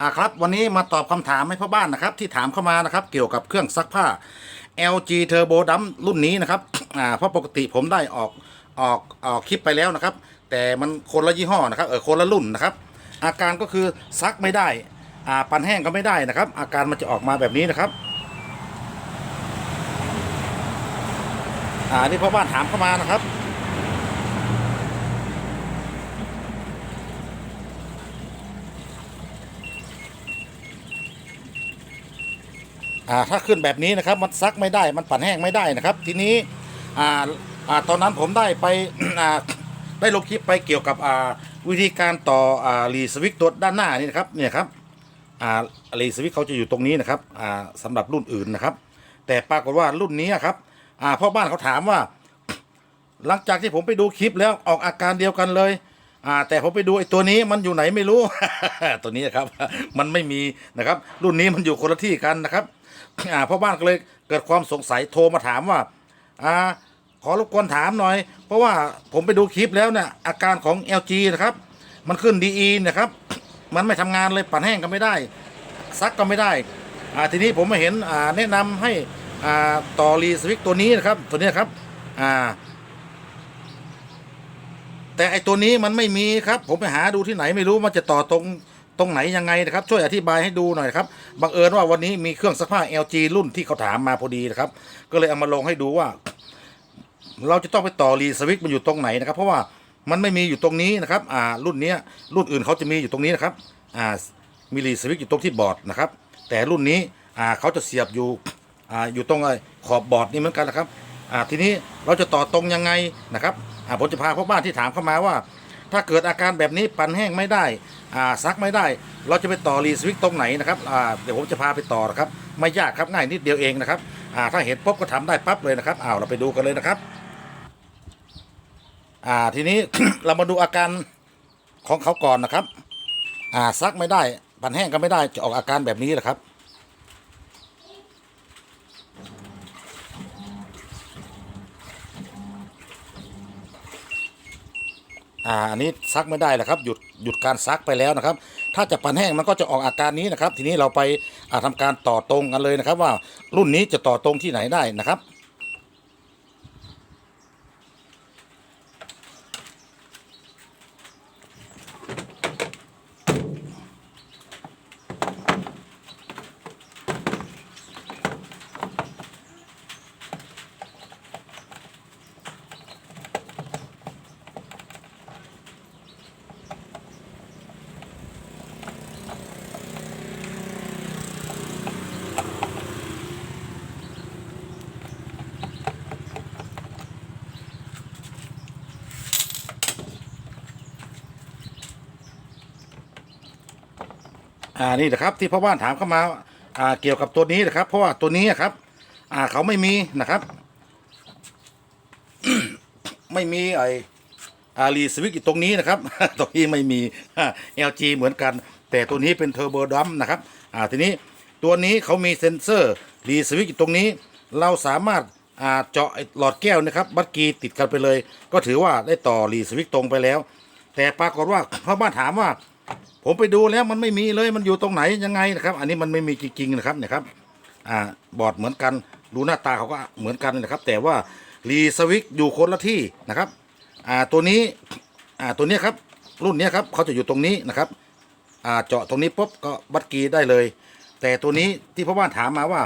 อ่าครับ วันนี้มาตอบคำถามให้พ่อบ้านนะครับ ที่ถามเข้ามานะครับ เกี่ยวกับเครื่องซักผ้า LG Turbo Dump รุ่นนี้นะครับอ่าเพราะปกติผมได้ออกออกออกคลิปไปแล้วนะครับ แต่มันคนละยี่ห้อนะครับเออคนละรุ่นนะครับ อาการก็คือซักไม่ได้อ่าปันแห้งก็ไม่ได้นะครับ อาการมันจะออกมาแบบนี้นะครับอ่านี่พ่อบ้านถามเข้ามานะครับ อ่าถ้าขึ้นแบบนี้นะครับมันซักไม่ได้มันปั่นแห้งไม่ได้นะครับ ทีนี้อ่าอ่าตอนนั้นผมได้ไปอ่าได้ลงคลิปไปเกี่ยวกับอ่าวิธีการต่ออ่ารีสวิกตัวด้านหน้านี่นะครับเนี่ยครับอ่ารีสวิกเขาจะอยู่ตรงนี้นะครับอ่าสำหรับรุ่นอื่นนะครับ แต่ปรากฏว่ารุ่นนี้ครับอ่าพ่อบ้านเขาถามว่า หลังจากที่ผมไปดูคลิปแล้วออกอาการเดียวกันเลยอ่าแต่ผมไปดูไอ้ตัวนี้มันอยู่ไหนไม่รู้ ตัวนี้ครับ มันไม่มีนะครับ รุ่นนี้มันอยู่คนละที่กันนะครับ อ่าพ่อบ้านก็เลยเกิดความสงสัยโทรมาถามว่าอ่าขอรบกวนถามหน่อย เพราะว่าผมไปดูคลิปแล้วเนี่ยอาการของ LG นะครับ มันขึ้น DE นะครับ มันไม่ทำงานเลยปั่นแห้งก็ไม่ได้ ซักก็ไม่ได้อ่าทีนี้ผมมาเห็นอ่าแนะนำให้อ่าต่อรีสวิกตัวนี้นะครับ ตัวนี้ครับอ่า แต่ไอตัวนี้มันไม่มีครับ ผมไปหาดูที่ไหนไม่รู้มันจะต่อตรง ตรงไหนยังไงนะครับ ช่วยอธิบายให้ดูหน่อยครับบังเอิญว่าวันนี้มีเครื่องซักผ้า LG รุ่นที่เขาถามมาพอดีนะครับ ก็เลยเอามาลงให้ดูว่า เราจะต้องไปต่อรีสวิตมันอยู่ตรงไหนนะครับ เพราะว่ามันไม่มีอยู่ตรงนี้นะครับ อ่า รุ่นเนี้ยรุ่นอื่นเขาจะมีอยู่ตรงนี้นะครับ อ่า มีรีสวิตอยู่ตรงที่บอร์ดนะครับ แต่รุ่นนี้ อ่า เขาจะเสียบอยู่ อ่า อยู่ตรงไอ้ขอบบอร์ดนี่เหมือนกันนะครับ อ่า ทีนี้เราจะต่อตรงยังไงนะครับ อ่า ผมจะพาพ่อบ้านที่ถามเข้ามาว่า ถ้าเกิดอาการแบบนี้ปั่นแห้งไม่ได้ซักไม่ได้ เราจะไปต่อรีสวิตช์ตรงไหนนะครับเดี๋ยวผมจะพาไปต่อนะครับไม่ยากครับง่ายนิดเดียวเองนะครับถ้าเห็นปุ๊บก็ทำได้ปั๊บเลยนะครับอ้าวเราไปดูกันเลยนะครับทีนี้เรามาดูอาการของเขาก่อนนะครับซักไม่ได้ปั่นแห้งก็ไม่ได้จะออกอาการแบบนี้แหละครับ อ่าอันนี้ซักไม่ได้แหละครับหยุดหยุดการซักไปแล้วนะครับ ถ้าจะปั่นแห้งมันก็จะออกอาการนี้นะครับ ทีนี้เราไปทำทำการต่อตรงกันเลยนะครับ ว่ารุ่นนี้จะต่อตรงที่ไหนได้นะครับ อ่านี่นะครับที่พ่อบ้านถามเข้ามาอ่าเกี่ยวกับตัวนี้นะครับ เพราะว่าตัวนี้อะครับ อ่าเขาไม่มีนะครับ ไม่มีไออารีสวิกอยู่ตรงนี้นะครับ ตรงนี้ไม่มี LG เหมือนกัน แต่ตัวนี้เป็นเทอร์โบดัมนะครับอ่าทีนี้ตัวนี้เขามีเซ็นเซอร์รีสวิกอยู่ตรงนี้ เราสามารถอ่าเจาะหลอดแก้วนะครับบัตรกีติดกันไปเลย ก็ถือว่าได้ต่อรีสวิกตรงไปแล้ว แต่ปรากฏว่าพ่อบ้านถามว่า ผมไปดูแล้วมันไม่มีเลยมันอยู่ตรงไหนยังไงนะครับ อันนี้มันไม่มีจริงๆนะครับเนี่ยครับอ่าบอร์ดเหมือนกันดูหน้าตาเขาก็เหมือนกันนะครับ แต่ว่ารีสวิกอยู่คนละที่นะครับอ่าตัวนี้อ่าตัวเนี้ยครับรุ่นเนี้ยครับเขาจะอยู่ตรงนี้นะครับอ่าเจาะตรงนี้ปุ๊บก็บัตรกีได้เลย แต่ตัวนี้ที่พ่อบ้านถามมาว่า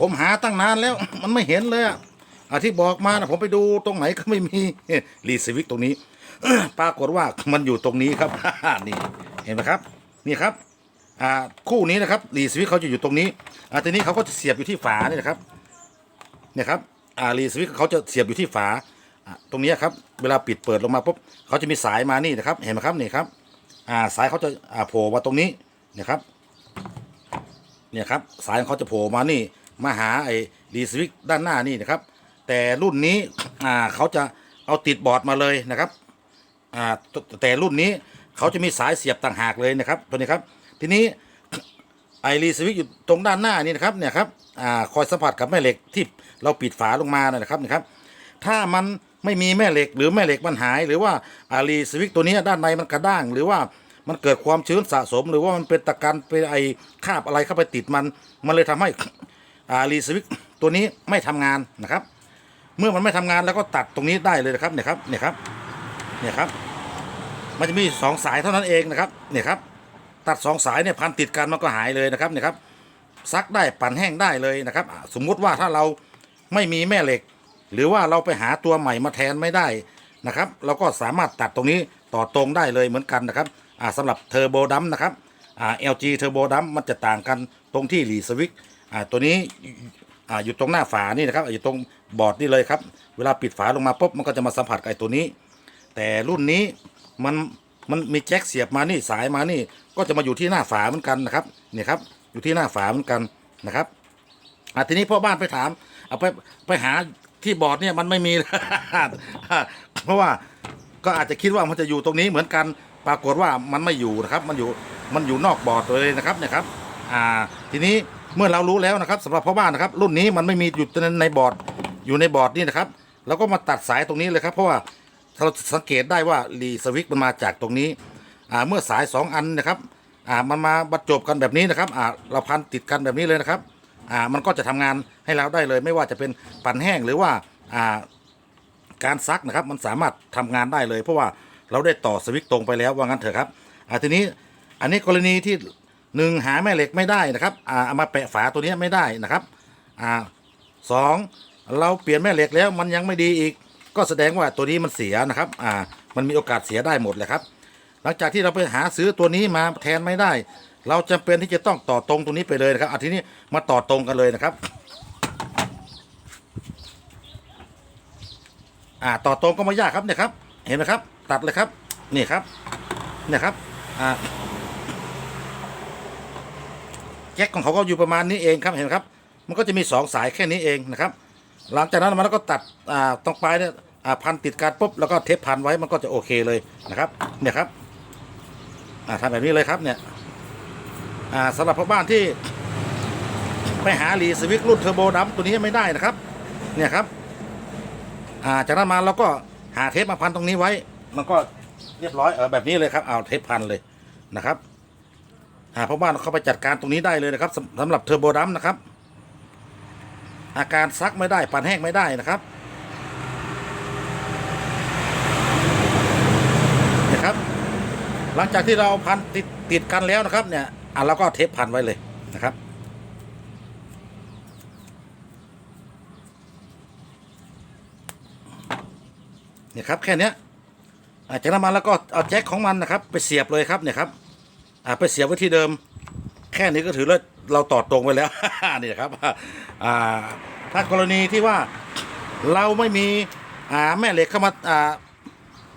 ผมหาตั้งนานแล้วมันไม่เห็นเลยอ่าที่บอกมานะผมไปดูตรงไหนก็ไม่มีรีสวิกตรงนี้ปรากฏว่ามันอยู่ตรงนี้ครับนี่ เห็นไหมครับนี่ครับอ่าคู่นี้นะครับรีสวิตเขาจะอยู่ตรงนี้อ่าทีนี้เขาก็จะเสียบอยู่ที่ฝานี่นะครับเนี่ยครับอ่ารีสวิตเขาจะเสียบอยู่ที่ฝาอ่าตรงนี้ครับเวลาปิดเปิดลงมาปุ๊บเขาจะมีสายมานี่นะครับ เห็นไหมครับนี่ครับอ่าสายเขาจะอ่าโผล่มาตรงนี้เนี่ยครับเนี่ยครับสายของเขาจะโผล่มานี่มาหาไอ้รีสวิตด้านหน้านี่นะครับ แต่รุ่นนี้อ่าเขาจะเอาติดบอร์ดมาเลยนะครับอ่าแต่รุ่นนี้ เขาจะมีสายเสียบต่างหากเลยนะครับ ตัวนี้ครับ ทีนี้ไอรีสวิตอยู่ตรงด้านหน้านี่นะครับเนี่ยครับอ่าคอยสัมผัสกับแม่เหล็กที่เราปิดฝาลงมานะครับนะครับ ถ้ามันไม่มีแม่เหล็กหรือแม่เหล็กมันหาย หรือว่าอารีสวิตตัวนี้ด้านในมันกระด้าง หรือว่ามันเกิดความชื้นสะสม หรือว่ามันเป็นตะกันเป็นไอคาบอะไรเข้าไปติดมัน มันเลยทำให้อ่ารีสวิกตัวนี้ไม่ทำงานนะครับ เมื่อมันไม่ทำงานแล้วก็ตัดตรงนี้ได้เลยนะครับเนี่ยครับเนี่ยครับเนี่ยครับ มันจะมีสองสายเท่านั้นเองนะครับเนี่ยครับตัดสองสายเนี่ยพันติดกันมันก็หายเลยนะครับเนี่ยครับซักได้ปั่นแห้งได้เลยนะครับ สมมุติว่าถ้าเราไม่มีแม่เหล็ก หรือว่าเราไปหาตัวใหม่มาแทนไม่ได้นะครับ เราก็สามารถตัดตรงนี้ต่อตรงได้เลยเหมือนกันนะครับอ่าสำหรับเทอร์โบดัมนะครับอ่า LG เทอร์โบดัมมันจะต่างกันตรงที่รีสวิกอ่าตัวนี้อ่าอยู่ตรงหน้าฝานี่นะครับอ่าอยู่ตรงบอร์ดนี่เลยครับ เวลาปิดฝาลงมาปุ๊บมันก็จะมาสัมผัสกับไอ้ตัวนี้ แต่รุ่นนี้ มันมันมีแจ็คเสียบมานี่สายมานี่ ก็จะมาอยู่ที่หน้าฝาเหมือนกันนะครับเนี่ยครับ อยู่ที่หน้าฝาเหมือนกันนะครับอะทีนี้พ่อบ้านไปถามเอาไปไปหาที่บอร์ดเนี่ยมันไม่มี เพราะว่าก็อาจจะคิดว่ามันจะอยู่ตรงนี้เหมือนกัน ปรากฏว่ามันไม่อยู่นะครับ มันอยู่มันอยู่นอกบอร์ดเลยนะครับเนี่ยครับ อ่า ทีนี้เมื่อเรารู้แล้วนะครับสำหรับพ่อบ้านนะครับ รุ่นนี้มันไม่มีอยู่ในบอร์ดอยู่ในบอร์ดนี่นะครับเราก็มาตัดสายตรงนี้เลยครับ เพราะว่า เราสังเกตได้ว่ารีสวิกมันมาจากตรงนี้อ่าเมื่อสายสองอันนะครับอ่ามันมาบรรจบกันแบบนี้นะครับอ่าเราพันติดกันแบบนี้เลยนะครับอ่ามันก็จะทำงานให้เราได้เลย ไม่ว่าจะเป็นปั่นแห้งหรือว่าอ่าการซักนะครับ มันสามารถทำงานได้เลย เพราะว่าเราได้ต่อสวิตช์ตรงไปแล้วว่างั้นเถอะครับอ่าทีนี้อันนี้กรณีที่หนึ่งหาแม่เหล็กไม่ได้นะครับอ่าเอามาแปะฝาตัวนี้ไม่ได้นะครับอ่าสองเราเปลี่ยนแม่เหล็กแล้วมันยังไม่ดีอีก ก็แสดงว่าตัวนี้มันเสียนะครับ อ่า มันมีโอกาสเสียได้หมดเลยครับ หลังจากที่เราไปหาซื้อตัวนี้มาแทนไม่ได้ เราจำเป็นที่จะต้องต่อตรงตรงนี้ไปเลยนะครับอาทีนี้มาต่อตรงกันเลยนะครับ อ่า ต่อตรงก็ไม่ยากครับเนี่ยครับ เห็นไหมครับ ตัดเลยครับ นี่ครับ เนี่ยครับ อ่าแจ็คของเขาก็อยู่ประมาณนี้เองครับ เห็นไหมครับ มันก็จะมีสองสายแค่นี้เองนะครับ หลังจากนั้นมันก็ตัดอ่าตรงปลายเนี่ย อ่าพันติดกันปุ๊บแล้วก็เทปพันไว้มันก็จะโอเคเลยนะครับ เนี่ยครับอ่าทำแบบนี้เลยครับเนี่ยอ่าสำหรับพ่อบ้านที่ ไปหารีสวิกรุ่นเทอร์โบดัมตัวนี้ไม่ได้นะครับ เนี่ยครับอ่าจากนั้นมาเราก็หาเทปมาพันตรงนี้ไว้ มันก็เรียบร้อยเออแบบนี้เลยครับเอาเทปพันเลยนะครับอ่าพ่อบ้านเข้าไปจัดการตรงนี้ได้เลยนะครับสำหรับเทอร์โบดัมนะครับ อาการซักไม่ได้ปั่นแห้งไม่ได้นะครับ หลังจากที่เราพันติดติดกันแล้วนะครับเนี่ยอะเราก็เทปพันไว้เลยนะครับ เนี่ยครับแค่เนี้ยอะจากนั้นมาแล้วก็เอาแจ็คของมันนะครับ ไปเสียบเลยครับเนี่ยครับอ่าไปเสียบไว้ที่เดิม แค่นี้ก็ถือว่าเราต่อตรงไปแล้วนี่นะครับอ่าถ้ากรณีที่ว่าเราไม่มีอ่าแม่เหล็กเข้ามาอ่า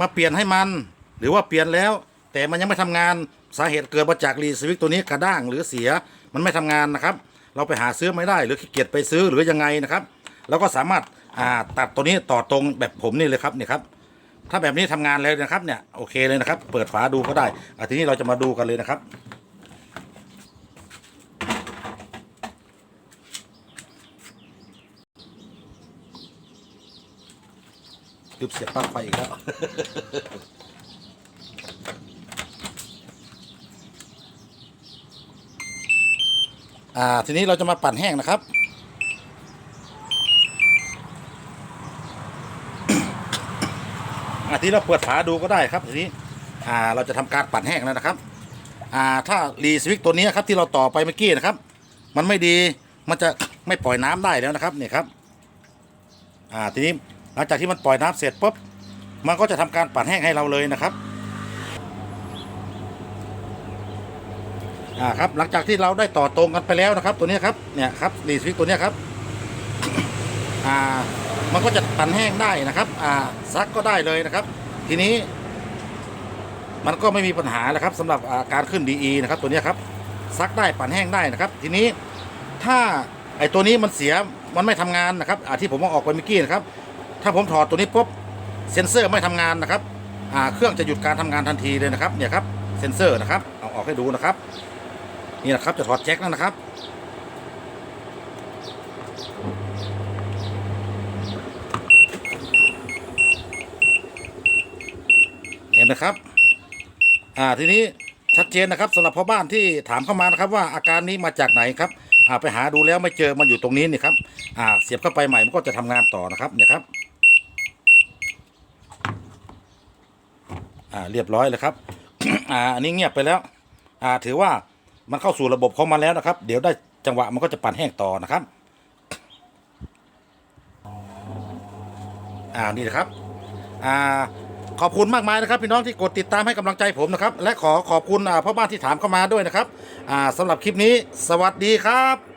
มาเปลี่ยนให้มัน หรือว่าเปลี่ยนแล้ว แต่มันยังไม่ทำงานสาเหตุเกิดมาจากรีสวิกตัวนี้กระด้างหรือเสียมันไม่ทำงานนะครับ เราไปหาซื้อไม่ได้หรือขี้เกียจไปซื้อหรือยังไงนะครับเราก็สามารถอ่าตัดตัวนี้ต่อตรงแบบผมนี่เลยครับเนี่ยครับถ้าแบบนี้ทำงานเลยนะครับเนี่ยโอเคเลยนะครับ เปิดฝาดูก็ได้อะทีนี้เราจะมาดูกันเลยนะครับลืมเสียบปลั๊กไฟอีกแล้ว อ่าทีนี้เราจะมาปั่นแห้งนะครับอ่าทีเราเปิดฝาดูก็ได้ครับทีนี้อ่าเราจะทำการปั่นแห้งแล้วนะครับอ่าถ้ารีสวิกตัวนี้ครับที่เราต่อไปเมื่อกี้นะครับ มันไม่ดีมันจะไม่ปล่อยน้ำได้แล้วนะครับเนี่ยครับอ่าทีนี้หลังจากที่มันปล่อยน้ำเสร็จปุ๊บมันก็จะทำการปั่นแห้งให้เราเลยนะครับ อ่าครับ หลังจากที่เราได้ต่อตรงกันไปแล้วนะครับ ตัวนี้ครับเนี่ยครับรีสวิกตัวนี้ครับอ่ามันก็จะปั่นแห้งได้นะครับอ่าซักก็ได้เลยนะครับ ทีนี้ มันก็ไม่มีปัญหาแล้วครับสำหรับอาการขึ้น DE นะครับ ตัวนี้ครับซักได้ปั่นแห้งได้นะครับ ทีนี้ถ้าไอตัวนี้มันเสียมันไม่ทำงานนะครับอ่าที่ผมเอาออกไปเมื่อกี้นะครับ ถ้าผมถอดตัวนี้ปุ๊บเซ็นเซอร์ไม่ทำงานนะครับอ่าเครื่องจะหยุดการทำงานทันทีเลยนะครับเนี่ยครับเซ็นเซอร์นะครับเอาออกให้ดูนะครับ นี่นะครับจะถอดแจ็คแล้วนะครับ เห็นไหมครับ อ่าทีนี้ชัดเจนนะครับสำหรับพ่อบ้านที่ถามเข้ามานะครับ ว่าอาการนี้มาจากไหนครับอ่าไปหาดูแล้วไม่เจอมันอยู่ตรงนี้นี่ครับอ่าเสียบเข้าไปใหม่มันก็จะทำงานต่อนะครับเนี่ยครับอ่าเรียบร้อยเลยครับอ่าอันนี้เงียบไปแล้วอ่าถือว่า มันเข้าสู่ระบบของมันแล้วนะครับ เดี๋ยวได้จังหวะมันก็จะปั่นแห้งต่อนะครับอ่านี่นะครับอ่าขอบคุณมากมายนะครับ พี่น้องที่กดติดตามให้กำลังใจผมนะครับ และขอขอบคุณอ่าพ่อบ้านที่ถามเข้ามาด้วยนะครับอ่าสำหรับคลิปนี้ สวัสดีครับ